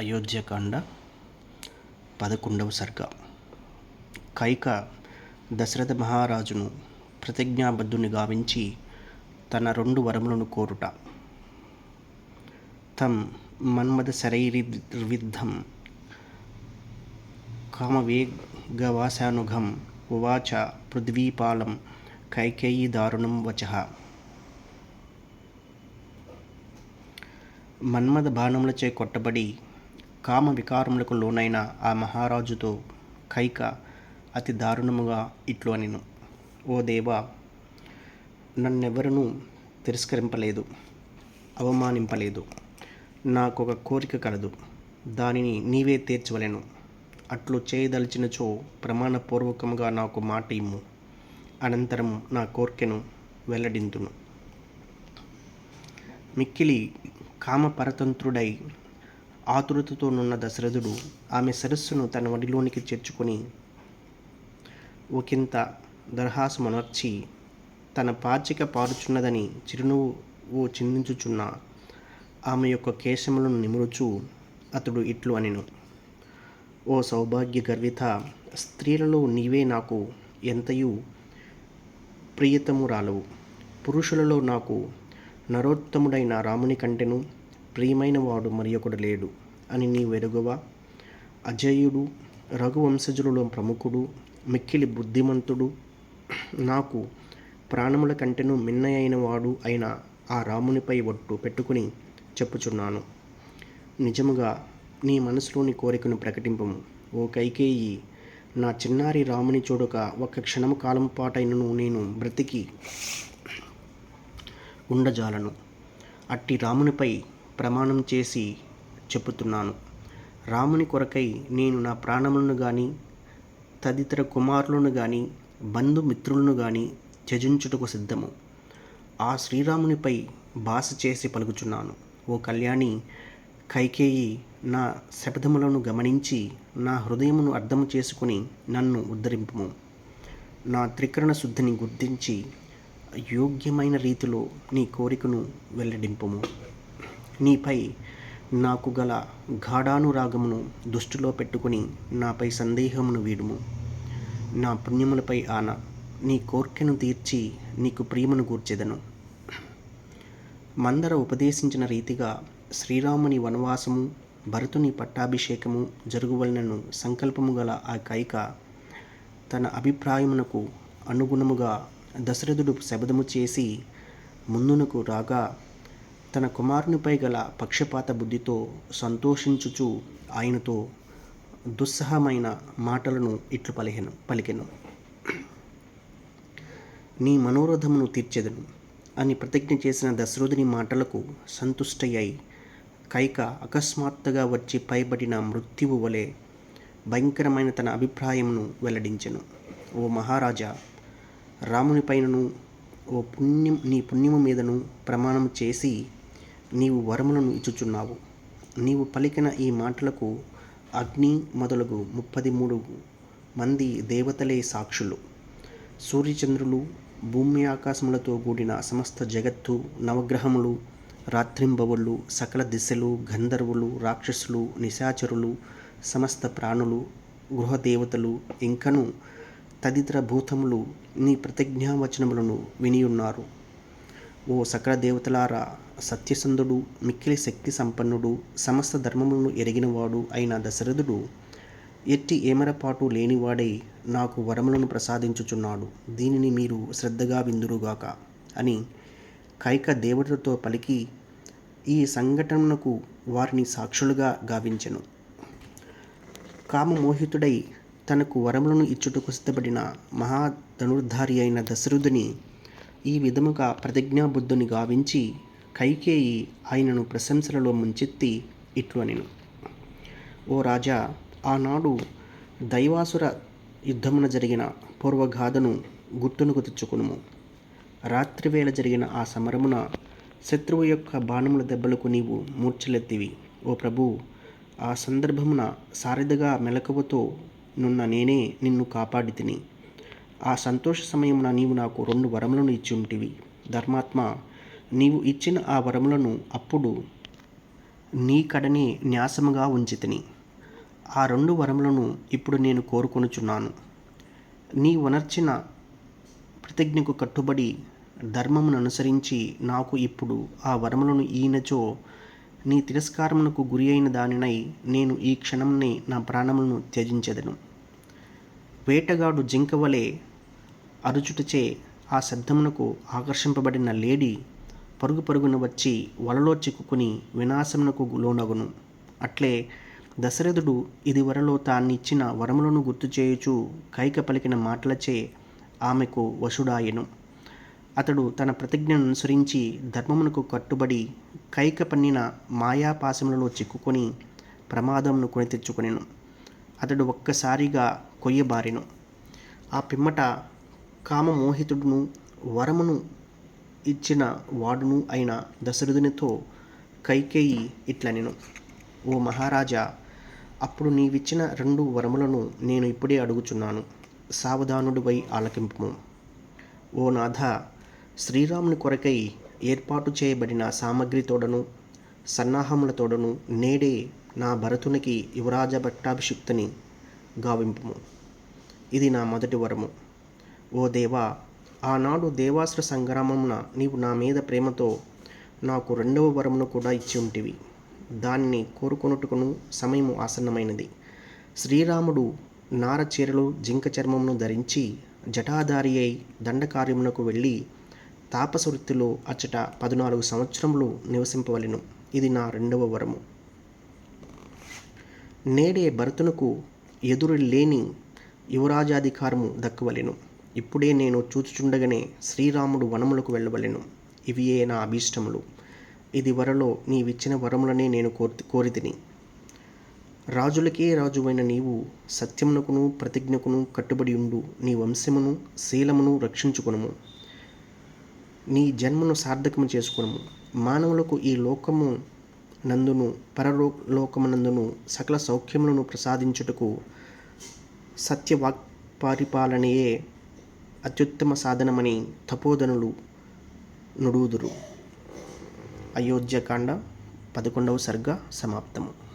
అయోధ్యకాండ పదకొండవ సర్గ. కైక దశరథ మహారాజును ప్రతిజ్ఞాబద్ధుని గావించి తన రెండు వరములను కోరుట. తం మన్మథ శరైర్విద్ధం కామవేగవాసానుఘం ఉవాచ పృథ్వీపాలం కైకేయి దారుణం వచః. మన్మథ బాణములచే కొట్టబడి కామ వికారములకు లోనైన ఆ మహారాజుతో కైక అతి దారుణముగా ఇట్లు అనిను. ఓ దేవా నన్నెవరనూ తిరస్కరింపలేదు అవమానింపలేదు. నాకొక కోరిక కలదు దానిని నీవే తీర్చవలెను. అట్లు చేయదలిచినచో ప్రమాణపూర్వకముగా నాకు మాట ఇమ్ము. అనంతరం నా కోర్కెను వెల్లడింతును. మిక్కిలి కామపరతంత్రుడై ఆతురతతోనున్న దశరథుడు ఆమె సరస్సును తన వడిలోనికి చేర్చుకొని ఒకంత దర్హాసమనర్చి తన పాచిక పారుచున్నదని చిరునవ్వు చిందించుచున్న ఆమె యొక్క కేశములను నిమురుచు అతడు ఇట్లు అనెను. ఓ సౌభాగ్య గర్విత స్త్రీలలో నీవే నాకు ఎంతయు ప్రియతమురాలవు. పురుషులలో నాకు నరోత్తముడైన రాముని కంటెను. ప్రియమైన వాడు మరి ఒకడు లేడు అని నీ వెరుగవా అజయుడు రఘువంశజులలో ప్రముఖుడు మిక్కిలి బుద్ధిమంతుడు నాకు ప్రాణముల కంటెను మిన్నయైన వాడు అయిన ఆ రామునిపై ఒట్టు పెట్టుకుని చెప్పుచున్నాను. నిజముగా నీ మనసులోని కోరికను ప్రకటింపము. ఓ కైకేయి నా చిన్నారి రాముని చూడక ఒక్క క్షణము కాలం పాటైనను నేను బ్రతికి ఉండజాలను. అట్టి రామునిపై ప్రమాణం చేసి చెప్పుతున్నాను రాముని కొరకై నేను నా ప్రాణములను కానీ తదితర కుమారులను కానీ బంధుమిత్రులను కానీ త్యజించుటకు సిద్ధము. ఆ శ్రీరామునిపై బాస చేసి పలుకుచున్నాను. ఓ కళ్యాణి కైకేయి నా శపథములను గమనించి నా హృదయమును అర్థము చేసుకుని నన్ను ఉద్ధరింపుము. నా త్రికరణ శుద్ధిని గుర్తించి యోగ్యమైన రీతిలో నీ కోరికను వెల్లడింపుము. నీపై నాకు గల గాఢానురాగమును దృష్టిలో పెట్టుకుని నాపై సందేహమును వీడుము. నా పుణ్యములపై ఆన నీ కోర్కెను తీర్చి నీకు ప్రియమును గూర్చెదను. మందర ఉపదేశించిన రీతిగా శ్రీరాముని వనవాసము భరతుని పట్టాభిషేకము జరుగువలనను సంకల్పము గల ఆ కైక తన అభిప్రాయమునకు అనుగుణముగా దశరథుడు శబదము చేసి ముందునకు రాగా తన కుమారునిపై గల పక్షపాత బుద్ధితో సంతోషించుచు ఆయనతో దుస్సహమైన మాటలను ఇట్లు పలికెను పలికెను. నీ మనోరథమును తీర్చెదను అని ప్రతిజ్ఞ చేసిన దశరథుని మాటలకు సంతుష్టయ్యి కైక అకస్మాత్తుగా వచ్చి పైబడిన మృత్యువు వలె భయంకరమైన తన అభిప్రాయమును వెల్లడించెను. ఓ మహారాజా రామునిపైనను ఓ పుణ్యం నీ పుణ్యము మీదను ప్రమాణం చేసి నీవు వరములను ఇచ్చుచున్నావు. నీవు పలికిన ఈ మాటలకు అగ్ని మొదలగు ముప్పది మూడు మంది దేవతలే సాక్షులు. సూర్యచంద్రులు భూమి ఆకాశములతో కూడిన సమస్త జగత్తు నవగ్రహములు రాత్రింబవుళ్ళు సకల దిశలు గంధర్వులు రాక్షసులు నిశాచరులు సమస్త ప్రాణులు గృహదేవతలు ఇంకను తదితర భూతములు నీ ప్రతిజ్ఞావచనములను వినియున్నారు. ఓ సకల దేవతలారా సత్యసంధుడు మిక్కిలి శక్తి సంపన్నుడు సమస్త ధర్మములను ఎరిగినవాడు అయిన దశరథుడు ఎట్టి ఏమరపాటు లేనివాడై నాకు వరములను ప్రసాదించుచున్నాడు. దీనిని మీరు శ్రద్ధగా విందురుగాక అని కైక దేవతలతో పలికి ఈ సంఘటనకు వారిని సాక్షులుగా గావించెను. కామమోహితుడై తనకు వరములను ఇచ్చుటకు సిద్ధపడిన మహాధనుర్ధారి అయిన దశరథుని ఈ విధముగా ప్రతిజ్ఞాబుద్ధుని గావించి కైకేయి ఆయనను ప్రశంసలలో ముంచెత్తి ఇట్లు అనిను ఓ రాజా ఆనాడు దైవాసుర యుద్ధమున జరిగిన పూర్వగాథను గుర్తునకు తెచ్చుకునుము. రాత్రివేళ జరిగిన ఆ సమరమున శత్రువు యొక్క బాణముల దెబ్బలకు నీవు మూర్ఛలెత్తివి. ఓ ప్రభు ఆ సందర్భమున సారథిగా మెలకువతో నున్న నేనే నిన్ను కాపాడి తిని ఆ సంతోష సమయమున నీవు నాకు రెండు వరములను ఇచ్చి ఉంటివి ధర్మాత్మ నీవు ఇచ్చిన ఆ వరములను అప్పుడు నీ కడని న్యాసముగా ఉంచితిని. ఆ రెండు వరములను ఇప్పుడు నేను కోరుకొనుచున్నాను. నీ వనర్చిన ప్రతిజ్ఞకు కట్టుబడి ధర్మమును అనుసరించి నాకు ఇప్పుడు ఆ వరములను ఈయనచో నీ తిరస్కారమునకు గురి అయిన దానినై నేను ఈ క్షణంనే నా ప్రాణములను త్యజించెదను. వేటగాడు జింక వలె అరుచుటచే ఆ శబ్దమునకు ఆకర్షింపబడిన లేడీ పరుగు పరుగున వచ్చి వలలో చిక్కుకుని వినాశమునకు లోనగును. అట్లే దశరథుడు ఇది వరలో వరములను గుర్తు చేయుచు కైక పలికిన మాటలచే ఆమెకు వశుడాయెను. అతడు తన ప్రతిజ్ఞను అనుసరించి ధర్మమునకు కట్టుబడి కైక పన్నిన మాయాపాశములలో చిక్కుకొని ప్రమాదమును కొని తెచ్చుకొనెను. అతడు ఒక్కసారిగా కొయ్యబారెను. ఆ పిమ్మట కామమోహితుడును వరమును ఇచ్చిన వాడును అయిన దశరథునితో కైకేయి ఇట్లనెను ఓ మహారాజా అప్పుడు నీవిచ్చిన రెండు వరములను నేను ఇప్పుడే అడుగుచున్నాను. సావధానుడివై ఆలకింపుము. ఓ నాథ శ్రీరాముని కొరకై ఏర్పాటు చేయబడిన సామగ్రితోడను సన్నాహములతోడను నేడే నా భరతునికి యువరాజ భట్టాభిషిక్తని గావింపుము. ఇది నా మొదటి వరము. ఓ దేవా ఆనాడు దేవాసుర సంగ్రామమున నీవు నా మీద ప్రేమతో నాకు రెండవ వరమును కూడా ఇచ్చి ఉంటివి. దాన్ని కోరుకొనుటకును సమయము ఆసన్నమైనది. శ్రీరాముడు నార చీరలు జింక చర్మమును ధరించి జటాధారి అయి దండకార్యమునకు వెళ్ళి తాపసవృత్తిలో అచ్చట పద్నాలుగు సంవత్సరములు నివసింపవలెను. ఇది నా రెండవ వరము. నేడే భరతునకు ఎదురు లేని యువరాజాధికారము దక్కవలెను. ఇప్పుడే నేను చూచుచుండగానే శ్రీరాముడు వనములకు వెళ్ళవలెను. ఇవియే నా అభీష్టములు. ఇది వరలో నీవిచ్చిన వరములనే నేను కోరి కోరితిని. రాజులకే రాజువైన నీవు సత్యమునకును ప్రతిజ్ఞకును కట్టుబడి ఉండు నీ వంశమును శీలమును రక్షించుకునుము. నీ జన్మను సార్థకము చేసుకునుము. మానవులకు ఈ లోకము నందును పరలో లోకమునందును సకల సౌఖ్యములను ప్రసాదించుటకు సత్యవాక్ పరిపాలనయే అత్యుత్తమ సాధనమని తపోధనులు నుడుదురు. అయోధ్యకాండ పదకొండవ సర్గ సమాప్తము.